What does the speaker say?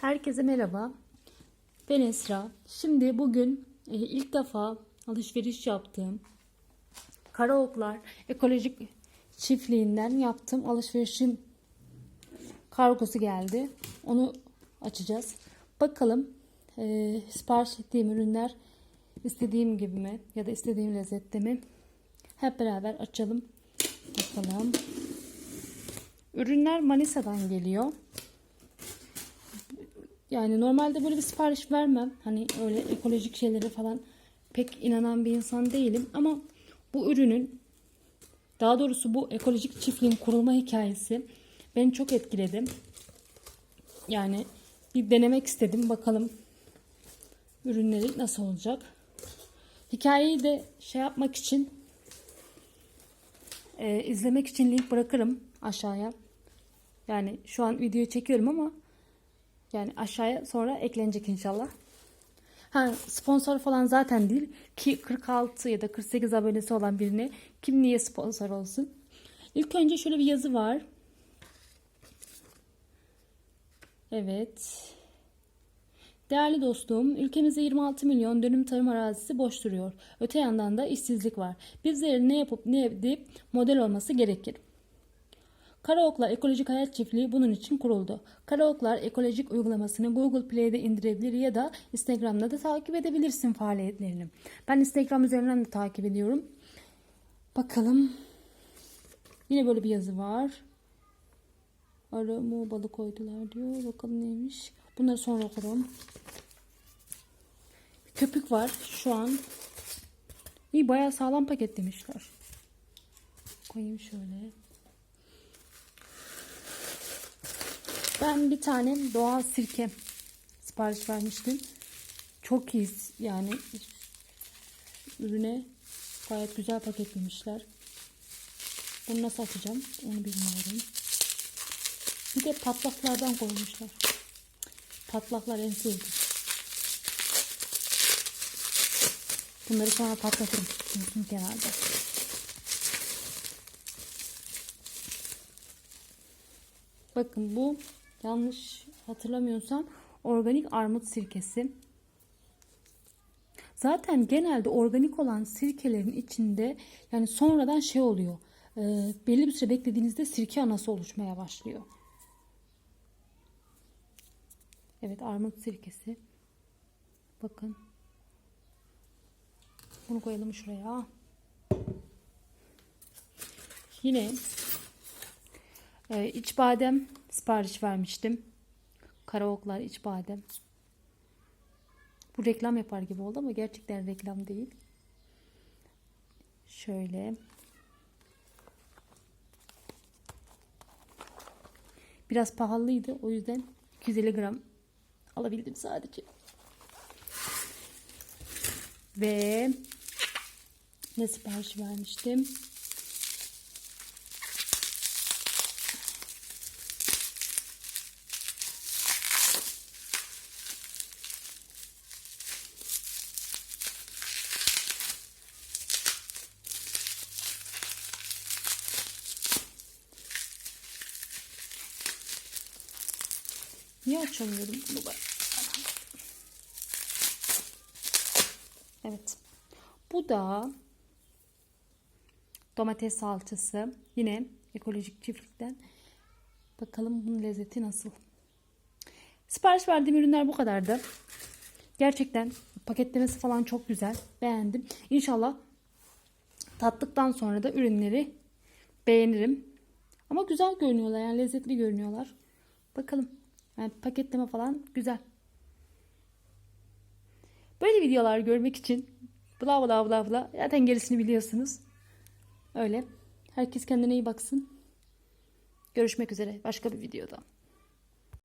Herkese merhaba. Ben Esra. Şimdi bugün e, ilk defa alışveriş yaptığım Karaoklar Ekolojik Çiftliği'nden yaptığım alışverişim kargosu geldi. Onu açacağız. Bakalım e, sipariş ettiğim ürünler istediğim gibi mi ya da istediğim lezzette mi? Hep beraber açalım. Bakalım. Ürünler Manisa'dan geliyor. Yani normalde böyle bir sipariş vermem. Hani öyle ekolojik şeylere falan pek inanan bir insan değilim. Ama bu ürünün daha doğrusu bu ekolojik çiftliğin kurulma hikayesi beni çok etkiledi. Yani bir denemek istedim. Bakalım ürünleri nasıl olacak. Hikayeyi de şey yapmak için e, izlemek için link bırakırım aşağıya. Yani şu an videoyu çekiyorum ama yani aşağıya sonra eklenecek inşallah. Ha, sponsor falan zaten değil ki 46 ya da 48 abonesi olan birine kim niye sponsor olsun? İlk önce şöyle bir yazı var. Evet. Değerli dostum, ülkemizde 26 milyon dönüm tarım arazisi boş duruyor. Öte yandan da işsizlik var. Bizlerin ne yapıp ne edip model olması gerekir. Karaoklar Ekolojik Hayat Çiftliği bunun için kuruldu. Karaoklar ekolojik uygulamasını Google Play'de indirebilir ya da Instagram'da da takip edebilirsin faaliyetlerini. Ben Instagram üzerinden de takip ediyorum. Bakalım. Yine böyle bir yazı var. Arı mu balık koydular diyor. Bakalım neymiş. Bunları sonra okurum. Köpük var şu an. İyi bayağı sağlam paketlemişler. Koyayım şöyle. Ben bir tane doğal sirke sipariş vermiştim. Çok iyi yani ürüne gayet güzel paketlemişler. Bunu nasıl açacağım onu bilmiyorum. Bir de patlaklardan koymuşlar. Patlaklar en sevdiğim. Bunları sonra patlatırım. Unuttum kenarda. Bakın bu yanlış hatırlamıyorsam organik armut sirkesi. Zaten genelde organik olan sirkelerin içinde yani sonradan şey oluyor. E, belli bir süre beklediğinizde sirke anası oluşmaya başlıyor. Evet armut sirkesi. Bakın. Bunu koyalım şuraya. Yine ee, iç badem sipariş vermiştim. Karaoklar iç badem. Bu reklam yapar gibi oldu ama gerçekten reklam değil. Şöyle. Biraz pahalıydı. O yüzden 250 gram alabildim sadece. Ve ne sipariş vermiştim? Niye açamıyorum bunu ben? Evet. Bu da domates salçası. Yine ekolojik çiftlikten. Bakalım bunun lezzeti nasıl. Sipariş verdiğim ürünler bu kadardı. Gerçekten paketlemesi falan çok güzel. Beğendim. İnşallah tattıktan sonra da ürünleri beğenirim. Ama güzel görünüyorlar yani lezzetli görünüyorlar. Bakalım. Yani paketleme falan güzel. Böyle videolar görmek için bla bla bla bla zaten gerisini biliyorsunuz. Öyle. Herkes kendine iyi baksın. Görüşmek üzere başka bir videoda.